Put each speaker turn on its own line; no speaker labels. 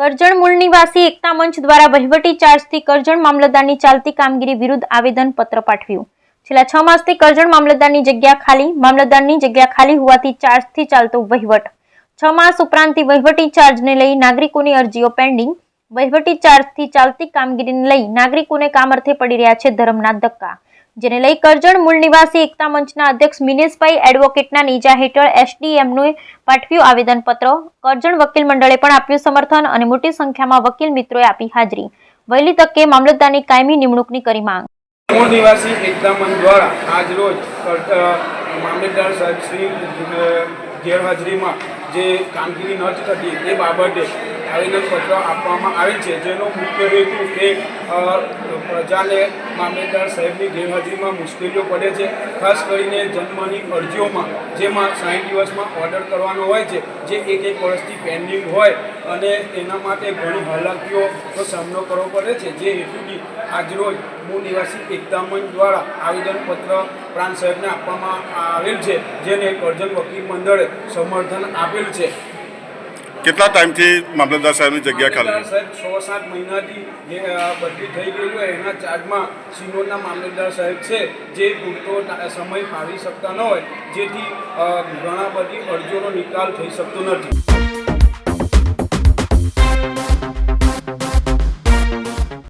કરજણ મૂળ નિવાસી એકતા મંચ દ્વારા વહીવટી ચાર્જથી કરજણ મામલતદારની ચાલતી કામગીરી વિરુદ્ધ આવેદન પત્ર પાઠવ્યું. છેલ્લા છ માસથી કરજણ મામલતદારની જગ્યા ખાલી, મામલતદારની જગ્યા ખાલી હોવાથી ચાર્જથી ચાલતો વહીવટ. છ માસ ઉપરાંતથી વહીવટી ચાર્જને લઈ નાગરિકોની અરજીઓ પેન્ડિંગ. વહીવટી ચાર્જથી ચાલતી કામગીરીને લઈ નાગરિકોને કામ અર્થે પડી રહ્યા છે ધર્મના ધક્કા. જેને લઈ કરજણ મૂળ નિવાસી એકતા મંચના અધ્યક્ષ મિનેશભાઈ એડવોકેટના નીજા હેઠળ એસડીએમનું પાઠવ્યું આવેદનપત્ર. કરજણ વકીલ મંડળે પણ આપ્યું સમર્થન અને મોટી સંખ્યામાં વકીલ મિત્રોએ આપી હાજરી. વહેલી તકે મામલતદારની કાયમી નિમણૂકની કરી માંગ.
મૂળ નિવાસી એકતા મંચ દ્વારા આજ રોજ મામલતદાર સાહેબ શ્રી ગેરહાજરીમાં જે કામગીરી ન થતી એ બાબતે આવેદનપત્ર આપવામાં આવે છે. જેનો મુખ્ય હેતુ એ પ્રજાને મામલેદાર સાહેબની ગેરહાજરીમાં મુશ્કેલીઓ પડે છે. ખાસ કરીને જન્મની અરજીઓમાં, જેમાં સાઠ દિવસમાં ઓર્ડર કરવાનો હોય છે, જે એક એક વર્ષથી પેન્ડિંગ હોય અને એના માટે ઘણી હાલાકીઓનો સામનો કરવો પડે છે. જે હેતુથી આજરોજ મૂળ નિવાસી એકતા દ્વારા આવેદનપત્ર પ્રાંત સાહેબને આપવામાં આવેલ છે, જેને કરજણ વકીલ મંડળે સમર્થન આપેલ છે.
કેટલા ટાઈમથી મામલતદાર સાહેબની જગ્યા ખાલી
સાહેબ છ સાત મહિનાથી જે બદલી થઈ ગઈ હોય એના ચાર્જમાં સિનોરના મામલતદાર સાહેબ છે જે પૂરતો સમય ફાળવી શકતા ન હોય જેથી ઘણા બધી અરજીઓનો નિકાલ થઈ શકતો નથી.